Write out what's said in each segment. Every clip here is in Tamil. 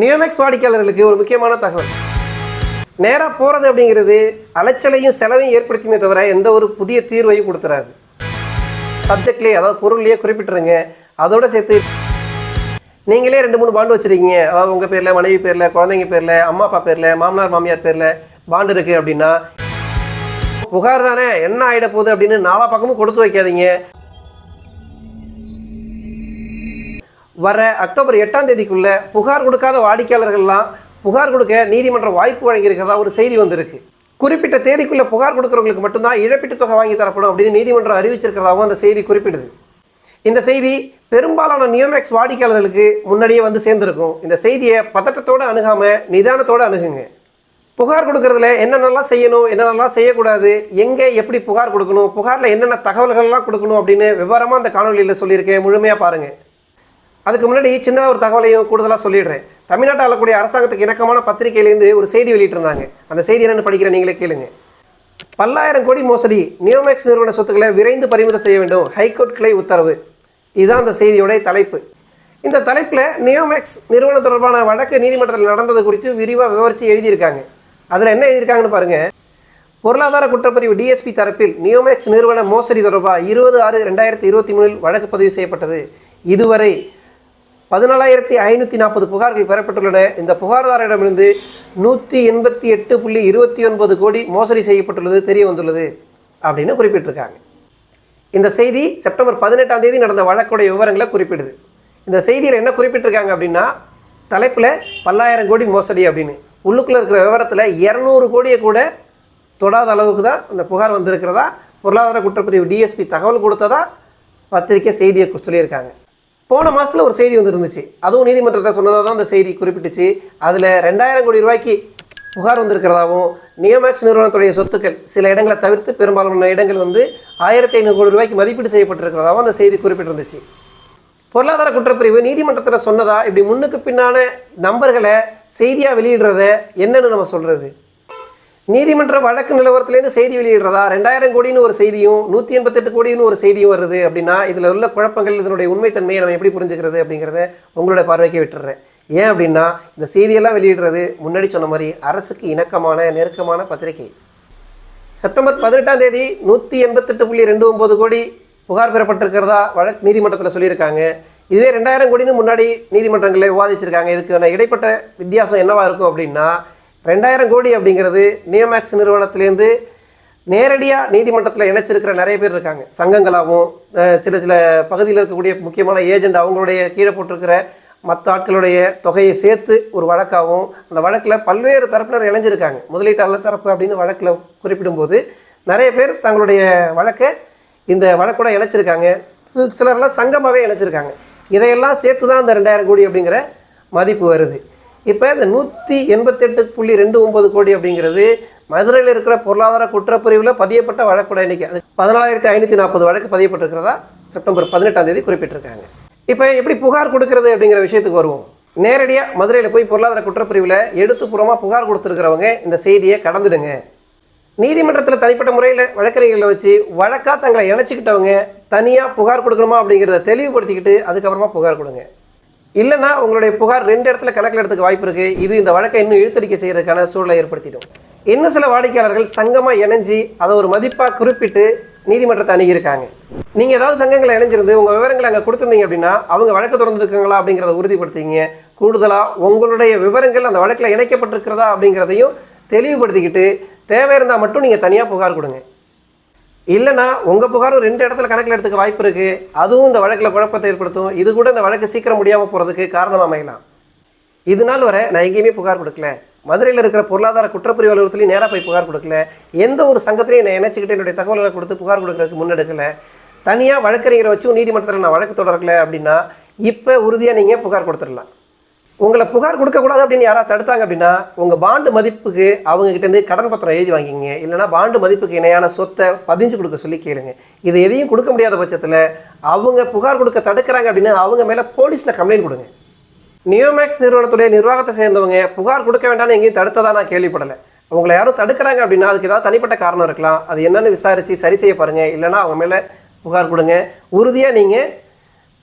நியோமேக்ஸ் வாடிக்கையாளர்களுக்கு ஒரு முக்கியமான தகவல். நேராக போகிறது அப்படிங்கிறது அலைச்சலையும் செலவையும் ஏற்படுத்துமே தவிர எந்த ஒரு புதிய தீர்வையும் கொடுத்துறாரு சப்ஜெக்ட்லேயே அதாவது பொருள்லேயே குறிப்பிட்டுருங்க. அதோட சேர்த்து நீங்களே ரெண்டு மூணு பாண்டு வச்சுருக்கீங்க. அதாவது உங்கள் பேரில் மனைவி பேரில் குழந்தைங்க பேரில் அம்மா அப்பா பேரில் மாமனார் மாமியார் பேரில் பாண்டு இருக்குது அப்படின்னா புகார் தானே என்ன ஆகிட போகுது அப்படின்னு நாலா பக்கமும் கொடுத்து வைக்காதீங்க. வர அக்டோபர் எட்டாம் தேதிக்குள்ளே புகார் கொடுக்காத வாடிக்கையாளர்கள்லாம் புகார் கொடுக்க நீதிமன்றம் வாய்ப்பு வழங்கியிருக்கிறதா ஒரு செய்தி வந்திருக்கு. குறிப்பிட்ட தேதிக்குள்ள புகார் கொடுக்குறவங்களுக்கு மட்டும்தான் இழப்பீட்டுத் தொகை வாங்கி தரப்படும் அப்படின்னு நீதிமன்றம் அறிவிச்சிருக்கிறதாகவும் அந்த செய்தி குறிப்பிடுது. இந்த செய்தி பெரும்பாலான நியோமேக்ஸ் வாடிக்கையாளர்களுக்கு முன்னாடியே வந்து சேர்ந்துருக்கும். இந்த செய்தியை பதட்டத்தோடு அணுகாமல் நிதானத்தோடு அணுகுங்க. புகார் கொடுக்கறதுல என்னென்னலாம் செய்யணும் என்னென்னலாம் செய்யக்கூடாது எங்கே எப்படி புகார் கொடுக்கணும் புகாரில் என்னென்ன தகவல்கள்லாம் கொடுக்கணும் அப்படின்னு விவரமாக அந்த காணொலியில் சொல்லியிருக்கேன். முழுமையாக பாருங்கள் அதுக்கு முன்னாடி சின்ன ஒரு தகவலையும் கூடுதலாக சொல்லிடுறேன். தமிழ்நாட்டில் ஆளக்கூடிய அரசாங்கத்துக்கு இணக்கமான பத்திரிகையிலேருந்து ஒரு செய்தி வெளியிட்டிருந்தாங்க. அந்த செய்தி என்னென்னு படிக்கிற நீங்களே கேளுங்க. பல்லாயிரம் கோடி மோசடி நியோமேக்ஸ் நிறுவன சொத்துக்களை விரைந்து பறிமுதல் செய்ய வேண்டும். ஹைகோர்ட் கிளை உத்தரவு. இதுதான் அந்த செய்தியுடைய தலைப்பு. இந்த தலைப்பில் நியோமேக்ஸ் நிறுவனம் தொடர்பான வழக்கு நீதிமன்றத்தில் நடந்தது குறித்து விரிவாக விவரித்து எழுதியிருக்காங்க. அதில் என்ன எழுதியிருக்காங்கன்னு பாருங்கள் பொருளாதார குற்றப்பிரிவு டிஎஸ்பி தரப்பில் நியோமேக்ஸ் நிறுவன மோசடி தொடர்பாக இருபது ஆறு ரெண்டாயிரத்தி இருபத்தி மூணில் வழக்கு பதிவு செய்யப்பட்டது. இதுவரை பதினாலாயிரத்தி ஐநூற்றி நாற்பது புகார்கள் பெறப்பட்டுள்ளன. இந்த புகார்தாரிடமிருந்து நூற்றி எண்பத்தி எட்டு புள்ளி இருபத்தி ஒன்பது கோடி மோசடி செய்யப்பட்டுள்ளது தெரிய வந்துள்ளது அப்படின்னு குறிப்பிட்டிருக்காங்க. இந்த செய்தி செப்டம்பர் பதினெட்டாம் தேதி நடந்த வழக்குடைய விவரங்களை குறிப்பிடுது. இந்த செய்தியில் என்ன குறிப்பிட்டிருக்காங்க அப்படின்னா தலைப்பில் பல்லாயிரம் கோடி மோசடி அப்படின்னு. உள்ளுக்குள்ளே இருக்கிற விவரத்தில் இரநூறு கோடியை கூட தொடாத அளவுக்கு தான் இந்த புகார் வந்திருக்கிறதா? பொருளாதார குற்றப்பிரிவு டிஎஸ்பி தகவல் கொடுத்ததா? பத்திரிக்கை செய்தியை சொல்லியிருக்காங்க. போன மாதத்தில் ஒரு செய்தி வந்துருந்துச்சு. அதுவும் நீதிமன்றத்தில் சொன்னதாக தான் அந்த செய்தி குறிப்பிட்டுச்சு. அதில் ரெண்டாயிரம் கோடி ரூபாய்க்கு புகார் வந்திருக்கிறதாவும் நியோமேக்ஸ் நிறுவனத்துடைய சொத்துக்கள் சில இடங்களை தவிர்த்து பெரும்பாலான இடங்கள் வந்து ஆயிரத்தி ஐநூறு கோடி ரூபாய்க்கு மதிப்பீடு செய்யப்பட்டிருக்கிறதாகவும் அந்த செய்தி குறிப்பிட்டிருந்துச்சு. பொருளாதார குற்றப்பிரிவு நீதிமன்றத்தில் சொன்னதா இப்படி முன்னுக்கு பின்னான நம்பர்களை செய்தியாக வெளியிடுறத என்னன்னு நம்ம சொல்கிறது நீதிமன்ற வழக்கு நிலவரத்துலேருந்து செய்தி வெளியிடுறதா? ரெண்டாயிரம் கோடின்னு ஒரு செய்தியும் நூற்றி எண்பத்தெட்டு கோடின்னு ஒரு செய்தியும் வருது அப்படின்னா இதில் உள்ள குழப்பங்கள் இதனுடைய உண்மைத்தன்மையை நம்ம எப்படி புரிஞ்சுக்கிறது அப்படிங்கிறத உங்களோட பார்வைக்கு விட்டுறேன். ஏன் அப்படின்னா இந்த செய்தியெல்லாம் வெளியிடுறது முன்னாடி சொன்ன மாதிரி அரசுக்கு இணக்கமான நெருக்கமான பத்திரிகை. செப்டம்பர் பதினெட்டாம் தேதி நூற்றி எண்பத்தெட்டு புள்ளி ரெண்டு ஒம்பது கோடி புகார் பெறப்பட்டிருக்கிறதா வழக்கு நீதிமன்றத்தில் சொல்லியிருக்காங்க. இதுவே ரெண்டாயிரம் கோடின்னு முன்னாடி நீதிமன்றங்களில் விவாதிச்சிருக்காங்க. இதுக்கான இடைப்பட்ட வித்தியாசம் என்னவாக இருக்கும் அப்படின்னா ரெண்டாயிரம் கோடி அப்படிங்கிறது நியமேக்ஸ் நிறுவனத்திலேருந்து நேரடியாக நீதிமன்றத்தில் இணைச்சிருக்கிற நிறைய பேர் இருக்காங்க. சங்கங்களாகவும் சில சில பகுதியில் இருக்கக்கூடிய முக்கியமான ஏஜெண்ட் அவங்களுடைய கீழே போட்டிருக்கிற மற்ற ஆட்களுடைய தொகையை சேர்த்து ஒரு வழக்காகவும் அந்த வழக்கில் பல்வேறு தரப்பினர் இணைஞ்சிருக்காங்க. முதலீட்டாளர் தரப்பு அப்படின்னு வழக்கில் குறிப்பிடும்போது நிறைய பேர் தங்களுடைய வழக்கை இந்த வழக்கோட இணைச்சிருக்காங்க. சிலர்லாம் சங்கமாகவே இணைச்சிருக்காங்க. இதையெல்லாம் சேர்த்து தான் இந்த ரெண்டாயிரம் கோடி அப்படிங்கிற மதிப்பு வருது. இப்போ இந்த நூற்றி எண்பத்தெட்டு புள்ளி ரெண்டு ஒம்பது கோடி அப்படிங்கிறது மதுரையில் இருக்கிற பொருளாதார குற்றப்பிரிவில் பதியப்பட்ட வழக்கோட எண்ணிக்கை அது பதினாலாயிரத்தி ஐநூற்றி நாற்பது வழக்கு பதியப்பட்டிருக்கிறதா? செப்டம்பர் பதினெட்டாம் தேதி குறிப்பிட்டிருக்காங்க. இப்போ எப்படி புகார் கொடுக்கறது அப்படிங்கிற விஷயத்துக்கு வருவோம். நேரடியாக மதுரையில் போய் பொருளாதார குற்றப்பிரிவில் எடுத்துப்புறமாக புகார் கொடுத்துருக்கிறவங்க இந்த செய்தியை கடந்துடுங்க. நீதிமன்றத்தில் தனிப்பட்ட முறையில் வழக்கறிஞர்களை வச்சு வழக்காக தங்களை இணைச்சிக்கிட்டவங்க தனியாக புகார் கொடுக்கணுமா அப்படிங்கிறத தெளிவுபடுத்திக்கிட்டு அதுக்கப்புறமா புகார் கொடுங்க. இல்லைன்னா உங்களுடைய புகார் ரெண்டு இடத்துல கணக்கில் எடுத்துக்க வாய்ப்பு இருக்குது இது இந்த வழக்கை இன்னும் இழுத்தடிக்க செய்கிறதுக்கான சூழலை ஏற்படுத்திடும். இன்னும் சில வாடிக்கையாளர்கள் சங்கமாக இணைஞ்சி அதை ஒரு மதிப்பாக குறிப்பிட்டு நீதிமன்றத்தை அணுகியிருக்காங்க. நீங்கள் ஏதாவது சங்கங்களை இணைஞ்சிருந்து உங்கள் விவரங்களை அங்கே கொடுத்துருந்தீங்க அப்படின்னா அவங்க வழக்கு தொடர்ந்துருக்காங்களா அப்படிங்கிறத உறுதிப்படுத்திங்க. கூடுதலாக உங்களுடைய விவரங்கள் அந்த வழக்கில் இணைக்கப்பட்டிருக்கிறதா அப்படிங்கிறதையும் தெளிவுபடுத்திக்கிட்டு தேவை இருந்தால் மட்டும் நீங்கள் தனியாக புகார் கொடுங்க. இல்லைன்னா உங்கள் புகாரும் ரெண்டு இடத்துல கணக்கில் எடுத்துக்க வாய்ப்பு இருக்குது அதுவும் இந்த வழக்கில் குழப்பத்தை ஏற்படுத்தும். இது கூட இந்த வழக்கு சீக்கிரம் முடியாமல் போகிறதுக்கு காரணம் அமையலாம். இது நாள் வரை நான் எங்கேயுமே புகார் கொடுக்கல. மதுரையில் இருக்கிற பொருளாதார குற்றப்பிரிவு அலுவலகத்துலையும் நேராக போய் புகார் கொடுக்கல. எந்த ஒரு சங்கத்திலையும் நான் இணைச்சிக்கிட்டு என்னுடைய தகவல்களை கொடுத்து புகார் கொடுக்கறதுக்கு முன்னெடுக்கல. தனியாக வழக்கறிஞரை வச்சும் நீதிமன்றத்தில் நான் வழக்கு தொடரலை அப்படின்னா இப்போ உறுதியாக நீங்கள் புகார் கொடுத்துடலாம். உங்களை புகார் கொடுக்கக்கூடாது அப்படின்னு யாராவது தடுத்தாங்க அப்படின்னா உங்கள் பாண்டு மதிப்புக்கு அவங்ககிட்டேருந்து கடன் பத்திரம் எழுதி வாங்கிங்க இல்லைன்னா பாண்டு மதிப்புக்கு இணையான சொத்தை பதிஞ்சு கொடுக்க சொல்லி கேளுங்க. இது எதையும் கொடுக்க முடியாத பட்சத்தில் அவங்க புகார் கொடுக்க தடுக்கிறாங்க அப்படின்னா அவங்க மேலே போலீஸில் கம்ப்ளைண்ட் கொடுங்க. நியோமேக்ஸ் நிறுவனத்துடைய நிர்வாகத்தை சேர்ந்தவங்க புகார் கொடுக்க வேண்டாம்னு எங்கேயும் தடுத்ததாக நான் கேள்விப்படலை. அவங்களை யாரும் தடுக்கிறாங்க அப்படின்னா அதுக்கு ஏதாவது தனிப்பட்ட காரணம் இருக்கலாம். அது என்னென்னு விசாரித்து சரி செய்ய பாருங்கள் இல்லைன்னா அவங்க மேலே புகார் கொடுங்க. உறுதியாக நீங்கள்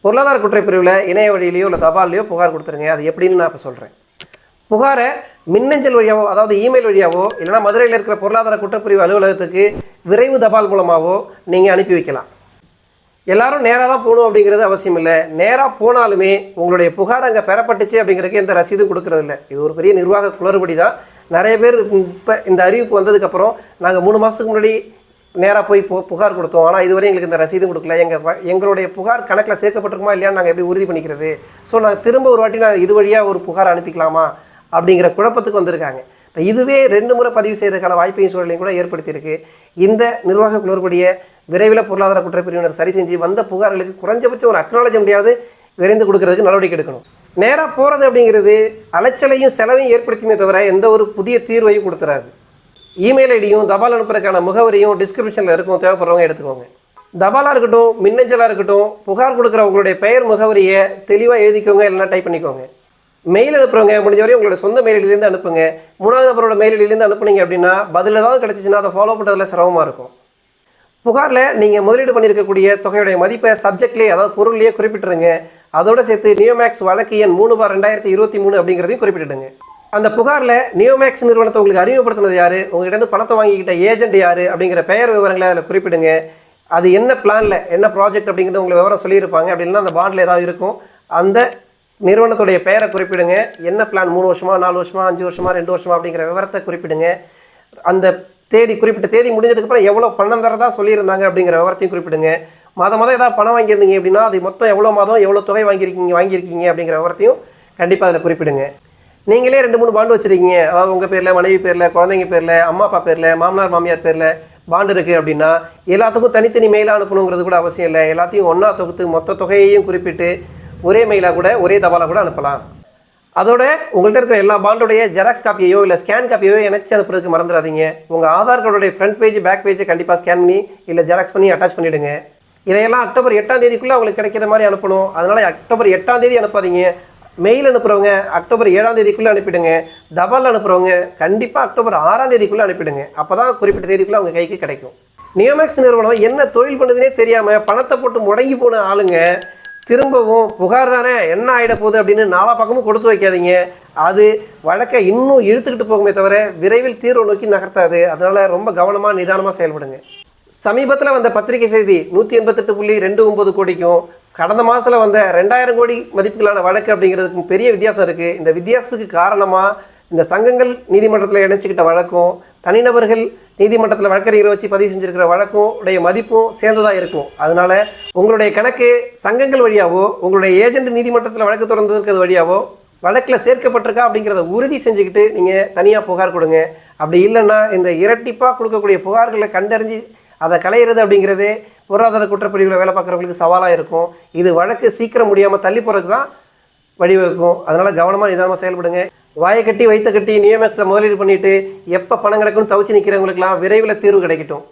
பொருளாதார குற்றப்பிரிவில் இணைய வழியிலையோ இல்லை தபால்லையோ புகார் கொடுத்துருங்க. அது எப்படின்னு நான் இப்போ சொல்கிறேன் புகாரை மின்னஞ்சல் வழியாவோ அதாவது இமெயில் வழியாவோ இல்லைனா மதுரையில் இருக்கிற பொருளாதார குற்றப்பிரிவு அலுவலகத்துக்கு விரைவு தபால் மூலமாகவோ நீங்கள் அனுப்பி வைக்கலாம். எல்லாரும் நேராக தான் போகணும் அப்படிங்கிறது அவசியம் இல்லை. நேராக போனாலுமே உங்களுடைய புகார் அங்கே பெறப்பட்டுச்சு அப்படிங்கிறதுக்கு எந்த ரசீதும் கொடுக்கறது இல்லை. இது ஒரு பெரிய நிர்வாக குளறுபடி தான் நிறைய பேர் இப்போ இந்த அறிவிப்பு வந்ததுக்கப்புறம் நாங்கள் மூணு மாதத்துக்கு முன்னாடி நேராக போய் பு புகார் கொடுத்தோம். ஆனால் இதுவரை எங்களுக்கு இந்த ரசீதும் கொடுக்கல. எங்கள் எங்களுடைய புகார் கணக்கில் சேர்க்கப்பட்டிருக்குமா இல்லையான்னு நாங்கள் எப்படி உறுதி பண்ணிக்கிறது? ஸோ நாங்கள் திரும்ப ஒரு வாட்டி நான் இது வழியாக ஒரு புகார் அனுப்பிக்கலாமா? அப்படிங்கிற குழப்பத்துக்கு வந்திருக்காங்க. இப்போ இதுவே ரெண்டு முறை பதிவு செய்வதற்கான வாய்ப்பையும் சூழலையும் கூட ஏற்படுத்தியிருக்கு. இந்த நிர்வாக குளறுபடியை விரைவில் பொருளாதார குற்றப்பிரிவினர் சரி செஞ்சு வந்த புகார்களுக்கு குறைஞ்சபட்சம் ஒரு அக்னாலஜ் விரைந்து கொடுக்கறதுக்கு நடவடிக்கை எடுக்கணும். நேராக போகிறது அப்படிங்கிறது அலைச்சலையும் செலவையும் ஏற்படுத்தியுமே தவிர எந்த ஒரு புதிய தீர்வையும் கொடுத்துறாரு இமெயில் ஐடியும் தபால் அனுப்புறதுக்கான முகவரியும் டிஸ்கிரிப்ஷனில் இருக்கும் தேவைப்படுறவங்க எடுத்துக்கோங்க. தபாலாக இருக்கட்டும் மின்னஞ்சலாக இருக்கட்டும் புகார் கொடுக்குற உங்களுடைய பெயர் முகவரியை தெளிவாக எழுதிக்கோங்க இல்லைனா டைப் பண்ணிக்கோங்க. மெயில் அனுப்புறவங்க முடிஞ்ச வரையும் உங்களோட சொந்த மெயில் ஐடியிலேருந்து அனுப்புங்க. மூணாவது நபரோட மெயில் ஐடியிலேருந்து அனுப்புனீங்க அப்படின்னா பதில் ஏதாவது கிடச்சிச்சின்னா அதை ஃபாலோ பண்ணுறதுல சிரமமாக இருக்கும். புகாரில் நீங்கள் முதலீடு பண்ணியிருக்கக்கூடிய தொகையுடைய மதிப்பை சப்ஜெக்ட்லேயே அதாவது பொருள்லேயே குறிப்பிட்டுருங்க. அதோட சேர்த்து நியோமேக்ஸ் வழக்கு எண் மூணு பார் ரெண்டாயிரத்தி இருபத்தி மூணு அப்படிங்கிறதையும் குறிப்பிட்டுடுங்க. அந்த புகாரில் நியோமேக்ஸ் நிறுவனத்தை உங்களுக்கு அறிமுகப்படுத்தினது யார்? உங்கள்கிட்ட பணத்தை வாங்கிக்கிட்ட ஏஜென்ட் யார்? அப்படிங்கிற பெயர் விவரங்களை அதில் குறிப்பிடுங்க. அது என்ன பிளானில் என்ன ப்ராஜெக்ட் அப்படிங்கிறது உங்களுக்கு விவரம் சொல்லியிருப்பாங்க. அப்படி இல்லைன்னா அந்த பாண்டில் ஏதாவது இருக்கும். அந்த நிறுவனத்துடைய பெயரை குறிப்பிடுங்க. என்ன பிளான் மூணு வருஷமா நாலு வருஷமா அஞ்சு வருஷமா ரெண்டு வருஷமா அப்படிங்கிற விவரத்தை குறிப்பிடுங்க. அந்த தேதி குறிப்பிட்ட தேதி முடிஞ்சதுக்கப்புறம் எவ்வளோ பணம் தரதா சொல்லியிருந்தாங்க அப்படிங்கிற விவரத்தையும் குறிப்பிடுங்க. மாதம் மாதம் ஏதாவது பணம் வாங்கியிருந்தீங்க அப்படின்னா அது மொத்தம் எவ்வளோ மாதம் எவ்வளோ தொகை வாங்கியிருக்கீங்க வாங்கியிருக்கீங்க அப்படிங்கிற விவரத்தையும் கண்டிப்பாக அதில் குறிப்பிடுங்க. நீங்களே ரெண்டு மூணு பாண்டு வச்சுருக்கீங்க. அதாவது உங்கள் பேரில் மனைவி பேரில் குழந்தைங்க பேரில் அம்மா அப்பா பேரில் மாமனார் மாமியார் பேரில் பாண்டு இருக்குது அப்படின்னா எல்லாத்துக்கும் தனித்தனி மெயிலாக அனுப்பணுங்கிறது கூட அவசியம் இல்லை. எல்லாத்தையும் ஒன்றா தொகுத்து மொத்த தொகையையும் குறிப்பிட்டு ஒரே மெயிலாக கூட ஒரே தபாலாக கூட அனுப்பலாம். அதோட உங்கள்கிட்ட இருக்கிற எல்லா பாண்டோடைய ஜெராக்ஸ் காப்பியோ இல்லை ஸ்கேன் காப்பியோ இணைச்சி அனுப்புறதுக்கு மறந்துடாதீங்க. உங்கள் ஆதார் கார்டோடைய ஃப்ரண்ட் பேஜ் பேக் பேஜை கண்டிப்பாக ஸ்கேன் பண்ணி இல்லை ஜெராக்ஸ் பண்ணி அட்டாச் பண்ணிவிடுங்க இதையெல்லாம் அக்டோபர் எட்டாம் தேதிக்குள்ளே அவங்களுக்கு கிடைக்கிற மாதிரி அனுப்பணும். அதனால் அக்டோபர் எட்டாம் தேதி அனுப்பாதீங்க. மெயில் அனுப்புகிறவங்க அக்டோபர் ஏழாம் தேதிக்குள்ளே அனுப்பிடுங்க. தபால் அனுப்புகிறவங்க கண்டிப்பாக அக்டோபர் ஆறாம் தேதிக்குள்ளே அனுப்பிடுங்க. அப்போ தான் குறிப்பிட்ட தேதிக்குள்ளே அவங்க கைக்கு கிடைக்கும். நியோமேக்ஸ் நிறுவனம் என்ன தொழில் பண்ணுதுன்னே தெரியாமல் பணத்தை போட்டு முடங்கி போன ஆளுங்க திரும்பவும் புகார் தானே என்ன ஆகிட போகுது அப்படின்னு நாலா பக்கமும் கொடுத்து வைக்காதீங்க. அது வழக்கை இன்னும் இழுத்துக்கிட்டு போகுமே தவிர விரைவில் தீர்வு நோக்கி நகர்த்தாது. அதனால் ரொம்ப கவனமாக நிதானமாக செயல்படுங்க. சமீபத்தில் வந்த பத்திரிகை செய்தி நூற்றி எண்பத்தெட்டு புள்ளி ரெண்டு ஒம்பது கோடிக்கும் கடந்த மாதத்தில் வந்த ரெண்டாயிரம் கோடி மதிப்புகளான வழக்கு அப்படிங்கிறதுக்கும் பெரிய வித்தியாசம் இருக்குது இந்த வித்தியாசத்துக்கு காரணமாக இந்த சங்கங்கள் நீதிமன்றத்தில் இணைச்சிக்கிட்ட வழக்கும் தனிநபர்கள் நீதிமன்றத்தில் வழக்கறிஞரை வச்சு பதிவு செஞ்சிருக்கிற வழக்கும் உடைய மதிப்பும் சேர்ந்ததாக இருக்கும். அதனால் உங்களுடைய கணக்கு சங்கங்கள் வழியாவோ உங்களுடைய ஏஜென்ட் நீதிமன்றத்தில் வழக்கு தொடர்ந்துருக்கிறது வழியாவோ வழக்கில் சேர்க்கப்பட்டிருக்கா அப்படிங்கிறத உறுதி செஞ்சுக்கிட்டு நீங்கள் தனியாக புகார் கொடுங்க. அப்படி இல்லைன்னா இந்த இரட்டிப்பாக கொடுக்கக்கூடிய புகார்களை கண்டறிஞ்சு அதை களையிறது அப்படிங்கிறதே பொருளாதார குற்றப்பிரிவில் வேலை பார்க்குறவங்களுக்கு சவாலாக இருக்கும். இது வழக்கு சீக்கிரம் முடியாமல் தள்ளி போகிறதுக்கு தான் வழிவகுக்கும். அதனால் கவனமாக நிதானமாக செயல்படுங்க. வாயை கட்டி வைத்த கட்டி நியமேக்ஸில் முதலீடு பண்ணிவிட்டு எப்போ பணம் கிடக்குன்னு தவிச்சு நிற்கிறவங்களுக்குலாம் விரைவில் தீர்வு கிடைக்கட்டும்.